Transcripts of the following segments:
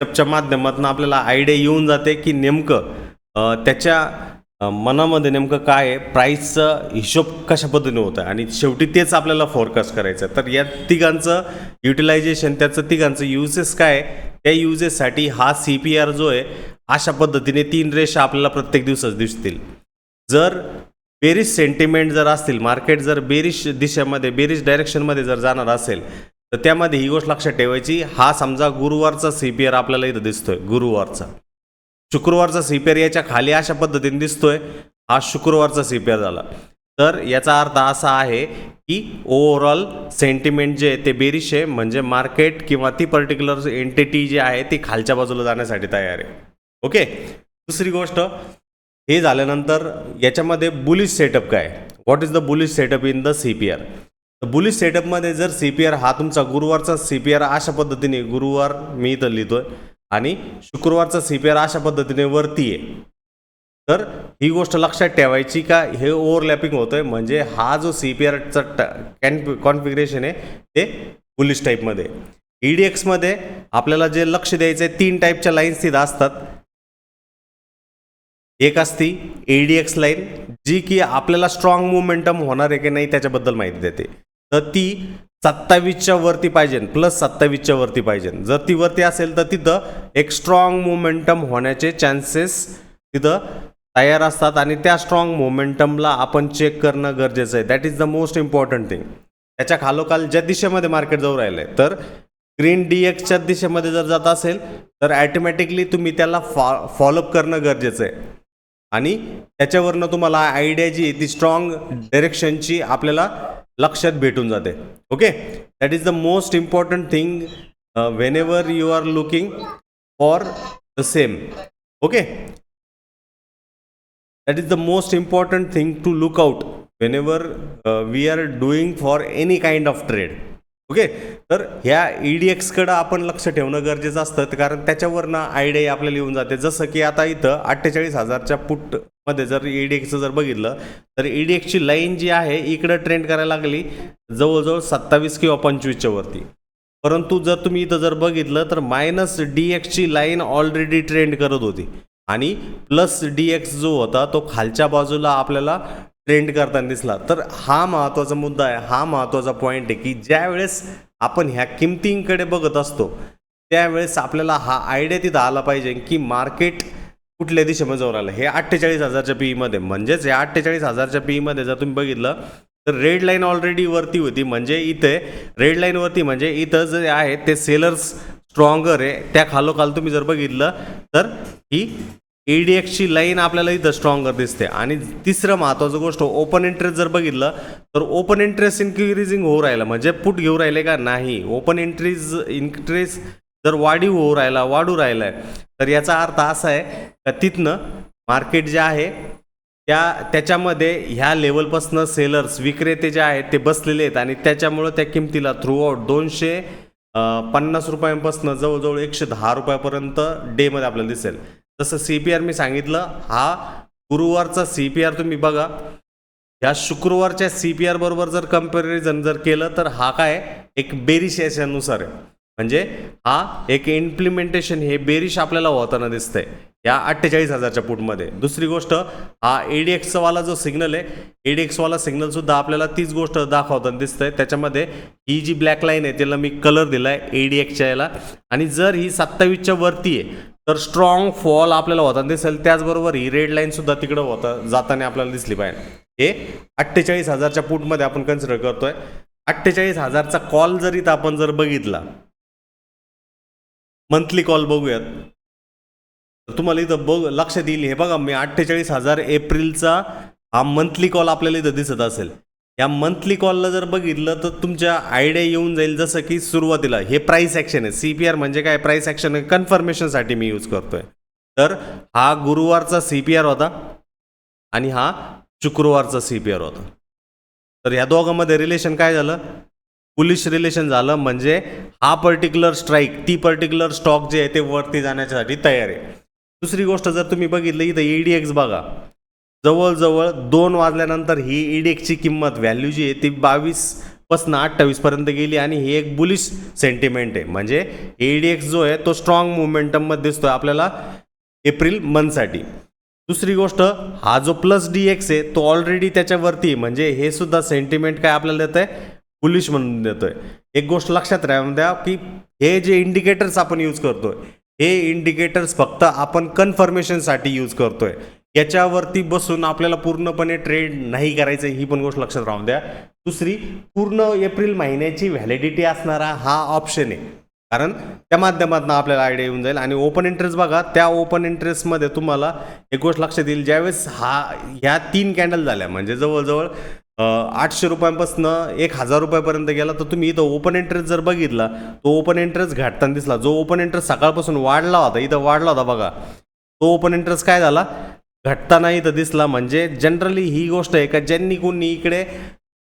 च्या माध्यमातून आपल्याला आयडिया येऊन जाते की नेमकं त्याच्या मनामध्ये नेमकं काय आहे? प्राईसचं हिशोब कशा पद्धतीने होतं आणि शेवटी तेच आपल्याला फोरकास्ट करायचं तर या तिघांचं युटिलायझेशन त्याचं तिघांचं युजेस काय आहे? त्या युजेससाठी हा सी पी आर जो आहे अशा पद्धतीने तीन रेषा आपल्याला प्रत्येक दिवसाच दिसतील. जर बेरिश सेंटिमेंट जर असतील मार्केट जर बेरिश दिशेमध्ये बेरिश डायरेक्शनमध्ये जर जाणार असेल तर त्यामध्ये ही गोष्ट लक्षात ठेवायची हा समजा गुरुवारचा सी पी आर आपल्याला इथं दिसतोय गुरुवारचा. शुक्रवारचा सी पी आर याच्या खाली अशा पद्धतीने दिसतोय हा शुक्रवारचा सी पी आर झाला. तर याचा अर्थ असा आहे की ओव्हरऑल सेंटिमेंट जे आहे ते बेरिश आहे म्हणजे मार्केट किंवा ती पर्टिक्युलर एंटिटी जी आहे ती खालच्या बाजूला जाण्यासाठी तयार आहे. ओके दुसरी गोष्ट हे झाल्यानंतर याच्यामध्ये बुलिश सेटअप काय? What is the bullish setup in the C P R bullish सेटअपमध्ये जर सी पी आर हा तुमचा गुरुवारचा सी पी आर अशा पद्धतीने गुरुवार मी इथं लिहितोय आणि शुक्रवारचा सी पी आर अशा पद्धतीने वरती आहे. तर ही गोष्ट लक्षात ठेवायची का? हे ओव्हरलॅपिंग होतंय. म्हणजे हा जो सी पी आरचा कॅन कॉन्फिगरेशन आहे ते बुलिश टाईपमध्ये ई डी एक्समध्ये आपल्याला जे लक्ष द्यायचं आहे तीन टाईपच्या लाईन्स तिथं असतात. एक असती डी एक्स लाईन जी की आपल्याला स्ट्रॉंग मुवमेंटम होणार आहे की नाही त्याच्याबद्दल माहिती देते. तर ती सत्तावीसच्या वरती पाहिजे प्लस सत्तावीसच्या वरती पाहिजे. जर ती वरती असेल तर तिथं एक स्ट्रॉंग मोमेंटम होण्याचे चान्सेस तिथं तयार असतात आणि त्या स्ट्रॉंग मोमेंटमला आपण चेक करणं गरजेचं आहे. That is the most important thing त्याच्या खालोखाल ज्या दिशेमध्ये मार्केट जाऊ राहिलं आहे तर ग्रीन डी एक्सच्या दिशेमध्ये जर जात असेल तर ॲटोमॅटिकली तुम्ही त्याला फॉ फॉलोअप करणं गरजेचं आहे. आणि त्याच्यावरनं तुम्हाला आयडिया जी आहे ती स्ट्रॉंग डायरेक्शनची आपल्याला लक्षात भेटून जाते. Okay that is the most important thing whenever you are looking for the same okay that is the most important thing to look out whenever we are doing for any kind of trade okay? तर ह्या E D एक्सकडं आपण लक्ष ठेवणं गरजेचं असतं. कारण त्याच्यावरनं idea आपल्याला येऊन जाते. जसं की आता इथं अठ्ठेचाळीस हजारच्या पुटमध्ये जर ई डी एक्सचं जर बघितलं तर ई डी एक्सची लाईन जी आहे इकडं ट्रेंड करायला लागली जवळजवळ सत्तावीस किंवा पंचवीसच्या वरती. परंतु जर तुम्ही इथं जर बघितलं तर मायनस डी एक्सची लाईन ऑलरेडी ट्रेंड करत होती. आणि प्लस डी एक्स जो होता तो खालच्या बाजूला आपल्याला ट्रेंड करताना दिसला. तर हा महत्त्वाचा मुद्दा आहे हा महत्त्वाचा पॉईंट आहे की ज्या वेळेस आपण ह्या किमतींकडे बघत असतो त्यावेळेस आपल्याला हा आयडिया तिथं आला पाहिजे की मार्केट कुठल्या दिशेमध्ये जाऊन आलं. हे अठ्ठेचाळीस हजारच्या पीईमध्ये म्हणजेच या अठ्ठेचाळीस हजारच्या पीईमध्ये जर तुम्ही बघितलं तर रेड लाईन ऑलरेडी वरती होती. म्हणजे इथे रेड लाईनवरती म्हणजे इथं जे आहे ते सेलर्स स्ट्रॉंगर आहे. त्या खालोखाल तुम्ही जर बघितलं तर ही E डी एक्सची लाईन आपल्याला इथं स्ट्रॉंगर दिसते. आणि तिसरं महत्त्वाचं गोष्ट ओपन इंटरेस्ट जर बघितलं तर ओपन इंटरेस्ट इन्क्रिजिंग होऊ राहिलं. म्हणजे पुट घेऊ राहिले का? नाही. ओपन इंट्रीज इंटरेस्ट जर वाढीव होऊ राहिला वाढू राहिला आहे तर याचा अर्थ असा आहे का तिथनं मार्केट जे आहे त्या त्याच्यामध्ये ह्या लेवलपासनं सेलर्स विक्रेते जे आहेत ते बसलेले आहेत. आणि त्याच्यामुळं त्या किमतीला थ्रूआउट दोनशे पन्नास रुपयांपासून जवळजवळ एकशे दहा रुपयापर्यंत डेमध्ये आपल्याला दिसेल. जसं सी पी आर मी सांगितलं हा गुरुवारचा सी पी आर तुम्ही बघा. ह्या शुक्रवारच्या सी पी आर बरोबर जर कंपॅरिझन जर केलं तर हा काय? एक बेरिश याच्यानुसार आहे. म्हणजे हा एक इम्प्लिमेंटेशन हे बेरिश आपल्याला होताना दिसतंय. या अठ्ठेचाळीस हजारच्या पुटमध्ये. दुसरी गोष्ट हा एडीएक्सवाला जो सिग्नल आहे एडीएक्सवाला सिग्नल सुद्धा आपल्याला तीच गोष्ट दाखवताना दिसतंय. त्याच्यामध्ये ही जी ब्लॅक लाईन आहे त्याला मी कलर दिलाय एडीएक्सच्या याला. आणि जर ही सत्तावीसच्या वरती आहे तर स्ट्रॉंग फॉल आपल्याला होताना दिसेल. त्याचबरोबर ही रेड लाईन सुद्धा तिकडं होता जाताना आपल्याला दिसली पाहिजे. हे अठ्ठेचाळीस हजारच्या पुटमध्ये आपण कन्सिडर करतोय. अठ्ठेचाळीस हजारचा कॉल जर इथं आपण जर बघितला मंथली कॉल बघूयात. तर तुम्हाला इथं बघ लक्षात येईल हे बघा मी अठ्ठेचाळीस हजार एप्रिलचा हा मंथली कॉल आपल्याला इथं दिसत असेल. या मंथली कॉलला जर बघितलं तर तुमच्या आयडिया येऊन जाईल जसं की सुरुवातीला. हे प्राईस ॲक्शन आहे. सी पी आर म्हणजे काय? प्राईस ॲक्शन आहे. कन्फर्मेशनसाठी मी यूज करतोय. तर हा गुरुवारचा सी पी आर होता आणि हा शुक्रवारचा सी पी आर होता. तर ह्या दोघांमध्ये रिलेशन काय झालं? पुलिश रिलेशन झालं. म्हणजे हा पर्टिक्युलर स्ट्राईक ती पर्टिक्युलर स्टॉक जे आहे ते वरती जाण्यासाठी तयार आहे. दुसरी गोष्ट जर तुम्ही बघितलं इथं ई डी एक्स बघा. जवळजवळ दोन वाजल्यानंतर ही ई डी एक्सची किंमत व्हॅल्यू जी आहे ती बावीसपासून अठ्ठावीसपर्यंत गेली आणि ही एक बुलिश सेंटिमेंट आहे. म्हणजे ए डी एक्स जो आहे तो स्ट्रॉंग मोमेंटममध्ये दिसतोय आपल्याला एप्रिल मंथसाठी दुसरी गोष्ट हा जो प्लस डी एक्स आहे तो ऑलरेडी त्याच्यावरती म्हणजे हे सुद्धा सेंटिमेंट काय आपल्याला देत आहे बुलिश म्हणून देतोय. एक गोष्ट लक्षात राहून द्या की हे जे इंडिकेटर्स आपण यूज करतोय हे इंडिकेटर्स फक्त आपण कन्फर्मेशनसाठी यूज करतोय. याच्यावरती बसून आपल्याला पूर्णपणे ट्रेड नाही करायचं ही पण गोष्ट लक्षात राहून द्या. दुसरी पूर्ण एप्रिल महिन्याची व्हॅलिडिटी असणारा हा ऑप्शन आहे. कारण त्या माध्यमातून आपल्याला आयडिया येऊन जाईल आणि ओपन इंटरेस्ट बघा त्या ओपन इंटरेस्टमध्ये तुम्हाला एक गोष्ट लक्षात येईल ज्यावेळेस हा ह्या तीन कॅन्डल झाल्या म्हणजे जवळजवळ आठशे रुपयांपासून एक हजार रुपयापर्यंत गेला तर तुम्ही इथं ओपन इंटरेस्ट जर बघितला तो ओपन इंटरेस्ट घाटताना दिसला. जो ओपन इंटरेस्ट सकाळपासून वाढला होता इथं वाढला होता बघा. तो ओपन इंटरेस्ट काय झाला? घटताना इथं दिसला म्हणजे जनरली ही गोष्ट आहे का ज्यांनी कोणी इकडे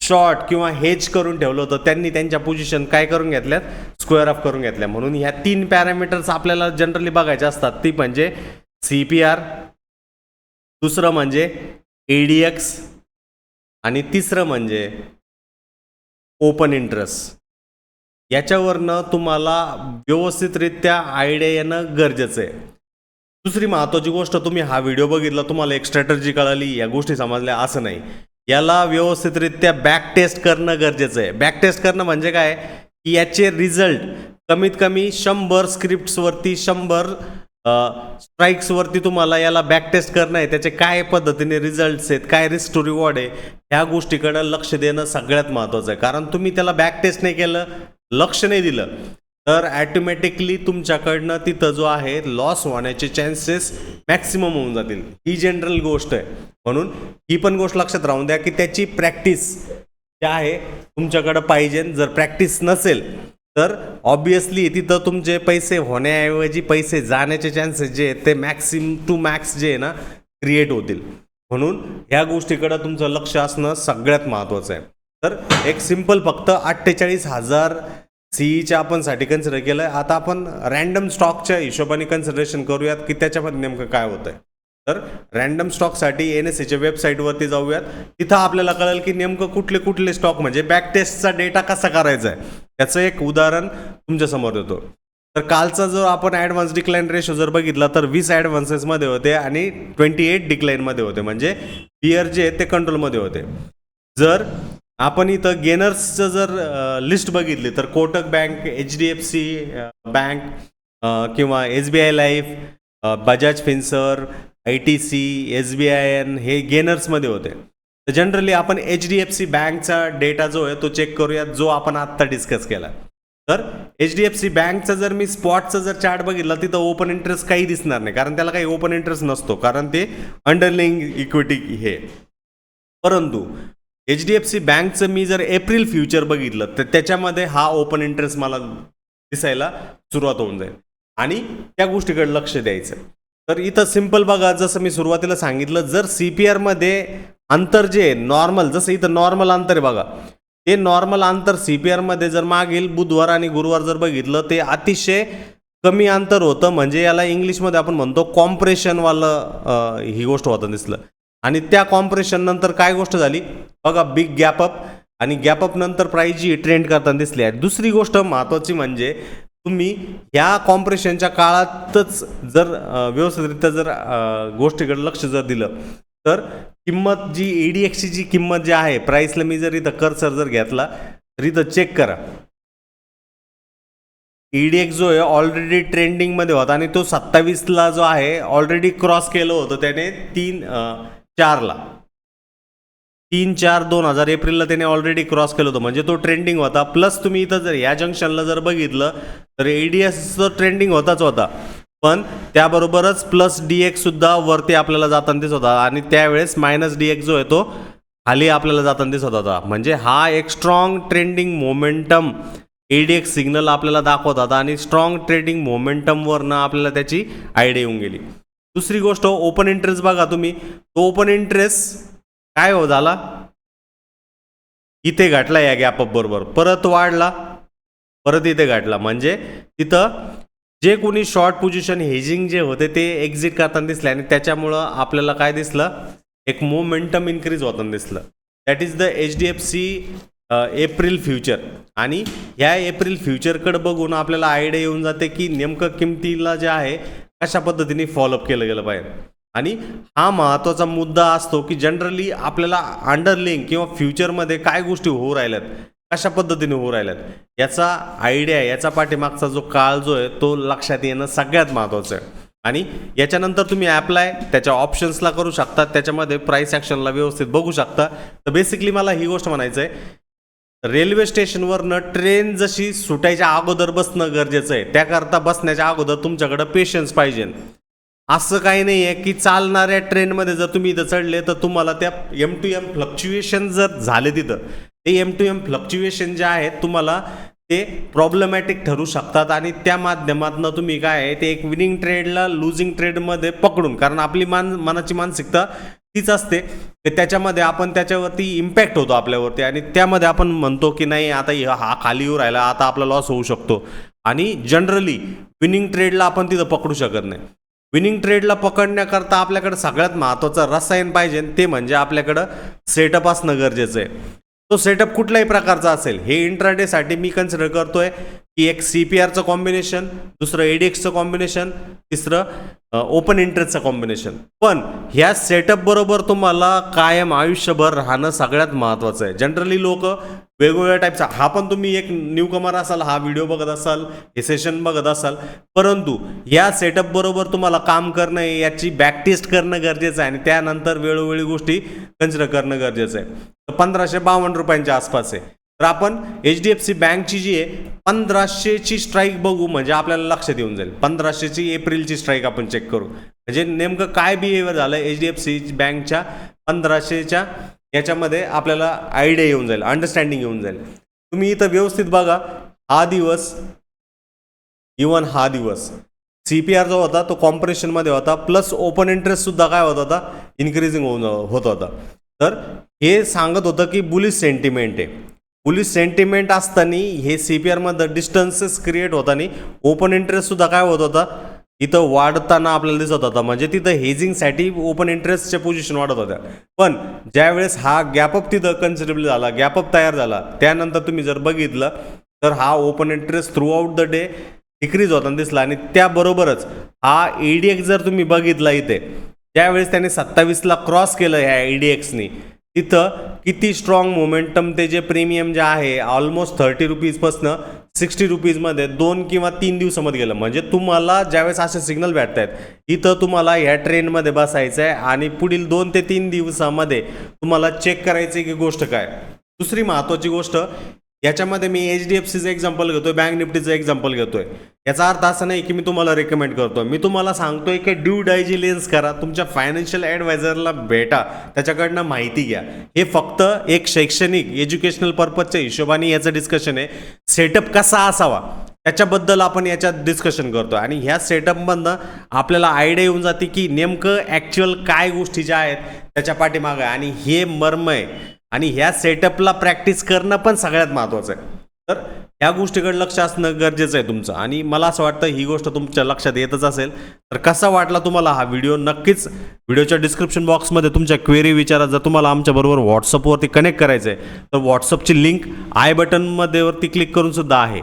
शॉर्ट किंवा हेज करून ठेवलं होतं त्यांनी त्यांच्या पोझिशन काय करून घेतल्यात? स्क्वेअर ऑफ करून घेतल्या. म्हणून ह्या तीन पॅरामीटर्स आपल्याला जनरली बघायचे असतात. ती म्हणजे सी पी आर दुसरं म्हणजे ए डी एक्स आणि तिसरं म्हणजे ओपन इंटरेस्ट याच्यावरनं तुम्हाला व्यवस्थितरित्या आयडिया येणं गरजेचं आहे. दुसरी महत्त्वाची गोष्ट तुम्ही हा व्हिडिओ बघितला तुम्हाला एक स्ट्रॅटर्जी कळाली या गोष्टी समजल्या असं नाही. याला व्यवस्थितरित्या बॅक टेस्ट करणं गरजेचं आहे. बॅक टेस्ट करणं म्हणजे काय? की याचे रिझल्ट कमीत कमी शंभर स्क्रिप्ट्सवरती शंभर स्ट्राईक्सवरती तुम्हाला याला बॅक टेस्ट करणं आहे. त्याचे काय पद्धतीने रिझल्ट्स आहेत काय रिस्क टू रिवॉर्ड आहे ह्या गोष्टीकडे लक्ष देणं सगळ्यात महत्त्वाचं आहे. कारण तुम्ही त्याला बॅक टेस्ट नाही केलं लक्ष नाही दिलं. तर ॲटोमॅटिकली तुमच्याकडनं तिथं जो आहे लॉस होण्याचे चान्सेस मॅक्सिमम होऊन जातील. ही जनरल गोष्ट आहे. म्हणून ही पण गोष्ट लक्षात राहून द्या की त्याची प्रॅक्टिस जे आहे तुमच्याकडं पाहिजे. जर प्रॅक्टिस नसेल तर ऑब्विसली तिथं तुमचे पैसे होण्याऐवजी पैसे जाण्याचे चान्सेस जे आहेत ते मॅक्सिम टू मॅक्स जे आहे ना क्रिएट होतील. म्हणून ह्या गोष्टीकडं तुमचं लक्ष असणं सगळ्यात महत्त्वाचं आहे. तर एक सिंपल फक्त अठ्ठेचाळीस हजार सीईच्या आपण साठी कन्सिडर केलं आहे आता आपण रॅन्डम स्टॉकच्या हिशोबाने कन्सिडरेशन करूयात की त्याच्यामध्ये नेमकं काय होतं आहे तर रॅन्डम स्टॉकसाठी एन एस सीच्या वेबसाईटवरती जाऊयात. तिथं आपल्याला कळेल की नेमकं कुठले कुठले स्टॉक म्हणजे बॅक टेस्टचा डेटा कसा करायचा आहे त्याचं एक उदाहरण तुमच्यासमोर देतो तर कालचा जर आपण ॲडव्हान्स डिक्लाईन रेशो जर बघितला तर वीस ॲडव्हान्सेसमध्ये होते आणि ट्वेंटी एट डिक्लाईनमध्ये होते. म्हणजे बियर जे आहेत ते कंट्रोलमध्ये होते. जर आपण इथं गेनर्सचं जर लिस्ट बघितली तर Kotak bank H D F C bank किंवा S B I life Bajaj Finserv I T C S B I N हे गेनर्समध्ये होते. तर जनरली आपण एच डी एफ सी बँकचा डेटा जो आहे तो चेक करूयात जो आपण आत्ता डिस्कस केला. तर एच डी एफ सी बँकचा जर मी स्पॉटचा जर चार्ट बघितला तिथं ओपन इंटरेस्ट काही दिसणार नाही कारण त्याला काही ओपन इंटरेस्ट नसतो कारण ते अंडरलिंग इक्विटी हे. परंतु एच डी एफ सी बँकचं मी जर एप्रिल फ्युचर बघितलं तर त्याच्यामध्ये हा ओपन इंटरेस्ट मला दिसायला सुरुवात होऊन जाईल. आणि त्या गोष्टीकडे लक्ष द्यायचं. तर इथं सिंपल बघा जसं मी सुरुवातीला सांगितलं जर सी पी आरमध्ये अंतर जे नॉर्मल जसं इथं नॉर्मल अंतर आहे बघा ते नॉर्मल अंतर सी पी आरमध्ये जर मागील बुधवार आणि गुरुवार जर बघितलं ते अतिशय कमी अंतर होतं. म्हणजे याला इंग्लिशमध्ये आपण म्हणतो कॉम्प्रेशनवालं ही गोष्ट होतं दिसलं. आणि त्या कॉम्प्रेशन नंतर काय गोष्ट झाली? बघा बिग गॅप अप आणि गॅप अप नंतर प्राईज जी ट्रेंड करताना दिसली आहे. दुसरी गोष्ट महत्त्वाची म्हणजे तुम्ही ह्या कॉम्प्रेशनच्या काळातच जर व्यवस्थितरित्या जर गोष्टीकडे लक्ष जर दिलं तर किंमत जी E एक्सची जी किंमत जी आहे प्राईसला मी जर इथं कर्सर जर घेतला तर इथं चेक करा. ईडीएक्स जो आहे ऑलरेडी ट्रेंडिंगमध्ये होता आणि तो सत्तावीसला जो आहे ऑलरेडी क्रॉस केलं होतं त्याने तीन चारला. तीन चार दोन हजार एप्रिलला त्याने ऑलरेडी क्रॉस केलं होतं. म्हणजे तो ट्रेंडिंग होता. प्लस तुम्ही इथं जर या जंक्शनला जर बघितलं तर एडीएस ट्रेंडिंग होताच होता. पण त्याबरोबरच प्लस डी सुद्धा वरती आपल्याला जाताना दिसत होता. आणि त्यावेळेस मायनस डी एक्स जो आहे तो खाली आपल्याला जाताना दिसत होता. म्हणजे हा एक strong trending momentum ADX signal आपल्याला दाखवत होता. आणि स्ट्रॉंग ट्रेडिंग मोमेंटमवरनं आपल्याला त्याची आयडिया येऊन गेली. दुसरी गोष्ट ओपन इंटरेस्ट बघा तुम्ही. तो ओपन इंटरेस्ट काय हो झाला? इथे गाठला या गॅप बरोबर. परत वाढला. परत इथे गाठला म्हणजे तिथं जे कोणी शॉर्ट पोझिशन हेजिंग जे होते ते एक्झिट करताना दिसले आणि त्याच्यामुळं आपल्याला काय दिसलं? एक मोमेंटम इन्क्रीज होताना दिसलं. That is the H D F C April future आणि ह्या एप्रिल फ्युचरकडे बघून आपल्याला आयडिया येऊन जाते की नेमकं किमतीला जे आहे कशा पद्धतीने फॉलोअप केलं गेलं पाहिजे आणि हा महत्त्वाचा मुद्दा असतो की जनरली आपल्याला अंडरलिंग किंवा फ्युचरमध्ये काय गोष्टी होऊ राहिल्यात? कशा पद्धतीने होऊ राहिल्यात? याचा आयडिया याचा पाठीमागचा जो काळ जो आहे तो लक्षात येणं सगळ्यात महत्त्वाचं आहे. आणि याच्यानंतर तुम्ही ॲप्लाय त्याच्या ऑप्शन्सला करू शकता त्याच्यामध्ये प्राईस ॲक्शनला व्यवस्थित बघू शकता. तर बेसिकली मला ही गोष्ट म्हणायचं आहे रेल्वे स्टेशनवरनं ट्रेन जशी सुटायच्या अगोदर बसणं गरजेचं आहे त्याकरता बसण्याच्या अगोदर तुमच्याकडं पेशन्स पाहिजे. असं काही नाही आहे की चालणाऱ्या ट्रेनमध्ये जर तुम्ही इथं चढले तर तुम्हाला त्या एम टू एम फ्लक्च्युएशन जर झाले तिथं ते एम टू एम फ्लक्च्युएशन जे आहेत तुम्हाला ते प्रॉब्लेमॅटिक ठरू शकतात आणि त्या माध्यमातून तुम्ही काय आहे ते एक विनिंग ट्रेडला लुझिंग ट्रेडमध्ये पकडून कारण आपली मान मनाची मानसिकता तीच असते. त्याच्यामध्ये आपण त्याच्यावरती इम्पॅक्ट होतो आपल्यावरती आणि त्यामध्ये आपण म्हणतो की नाही आता हा खाली येऊ राहिला आता आपला लॉस होऊ शकतो. आणि जनरली विनिंग ट्रेडला आपण तिथं पकडू शकत नाही. विनिंग ट्रेडला पकडण्याकरता आपल्याकडे सगळ्यात महत्त्वाचं रसायन पाहिजे ते म्हणजे आपल्याकडं सेटअप असणं गरजेचं आहे. तो सेटअप कुठल्याही प्रकारचा असेल हे इंट्राडेसाठी मी कन्सिडर करतोय की एक सी पी आरचं कॉम्बिनेशन दुसरं एडीएक्सचं कॉम्बिनेशन तिसरं ओपन इंटरेस्टचं कॉम्बिनेशन पण ह्या सेटअप बरोबर तुम्हाला कायम आयुष्यभर राहणं सगळ्यात महत्त्वाचं आहे. जनरली लोक वेगवेगळ्या टाईपचा हा पण तुम्ही एक न्यू कमर असाल हा व्हिडिओ बघत असाल हे सेशन बघत असाल. परंतु या सेटअप बरोबर तुम्हाला काम करणं याची बॅक टेस्ट करणं गरजेचं आहे आणि त्यानंतर वेळोवेळी गोष्टी कन्सिडर करणं गरजेचं आहे. तर पंधराशे बावन्न रुपयांच्या आसपास आहे. तर आपण एच डी एफ सी बँकची जी आहे पंधराशेची स्ट्राईक बघू म्हणजे आपल्याला लक्षात येऊन जाईल. पंधराशेची एप्रिलची स्ट्राईक आपण चेक करू. म्हणजे नेमकं काय बिहेवियर झालं एच डी एफ सी बँकच्या पंधराशेच्या याच्यामध्ये आपल्याला आयडिया येऊन जाईल अंडरस्टँडिंग येऊन जाईल. तुम्ही इथं व्यवस्थित बघा हा दिवस इवन हा दिवस. सी पी आर जो होता तो कॉम्प्रेशनमध्ये होता प्लस ओपन इंटरेस्टसुद्धा काय होत होता? इन्क्रीजिंग होऊन होत होता. तर हे सांगत होतं की बुलिश सेंटिमेंट आहे. बुलिश सेंटिमेंट असताना हे सी पी आरमध्ये डिस्टन्सेस क्रिएट होताना ओपन इंटरेस्टसुद्धा काय होत होता? इथं वाढताना आपल्याला दिसत होता. म्हणजे तिथं हेजिंगसाठी ओपन इंटरेस्टच्या पोझिशन वाढत होत्या. पण ज्यावेळेस हा गॅपअप तिथं कन्सिडरेबल झाला गॅपअप तयार झाला त्यानंतर तुम्ही जर बघितलं तर हा open interest throughout the day decrease होताना दिसला आणि त्याबरोबरच हा ईडीएक्स जर तुम्ही बघितला इथे त्यावेळेस त्याने सत्तावीसला क्रॉस केलं ह्या ईडीएक्सनी तिथं किती स्ट्रॉंग मोमेंटम ते जे प्रीमियम जे आहे ऑलमोस्ट थर्टी रुपीजपासनं सिक्स्टी रुपीजमध्ये दोन किंवा तीन दिवसामध्ये गेलं. म्हणजे तुम्हाला ज्यावेळेस असे सिग्नल भेटत आहेत इथं तुम्हाला ह्या ट्रेनमध्ये बसायचं आहे आणि पुढील दोन ते तीन दिवसामध्ये तुम्हाला चेक करायचं की गोष्ट काय? दुसरी महत्त्वाची गोष्ट याच्यामध्ये मी एच डी एफ सीचं एक्झाम्पल घेतोय बँक निफ्टीचं एक्झाम्पल घेतोय. याचा अर्थ असा नाही की मी तुम्हाला रेकमेंड करतो मी तुम्हाला सांगतोय की ड्यू डायजिलियन्स करा तुमच्या फायनान्शियल ॲडवायझरला भेटा त्याच्याकडनं माहिती घ्या. हे फक्त एक शैक्षणिक एज्युकेशनल पर्पजच्या हिशोबाने याचं डिस्कशन आहे. सेटअप कसा असावा त्याच्याबद्दल आपण याच्यात डिस्कशन करतो आणि ह्या सेटअपमधनं आपल्याला आयडिया येऊन जाते की नेमकं ॲक्च्युअल काय गोष्टी ज्या आहेत त्याच्या पाठीमागं आहे. आणि हे मर्म आहे. आणि ह्या सेटअपला प्रॅक्टिस करणं पण सगळ्यात महत्त्वाचं आहे. तर ह्या गोष्टीकडे लक्ष असणं गरजेचं आहे तुमचं. आणि मला असं वाटतं ही गोष्ट तुमच्या लक्षात येतच असेल. तर कसा वाटला तुम्हाला हा व्हिडिओ नक्कीच व्हिडिओच्या डिस्क्रिप्शन बॉक्समध्ये तुमच्या क्वेरी विचारा. जर तुम्हाला आमच्याबरोबर व्हॉट्सअपवरती कनेक्ट करायचं आहे तर व्हॉट्सअपची लिंक आय बटनमध्ये वरती क्लिक करून सुद्धा आहे.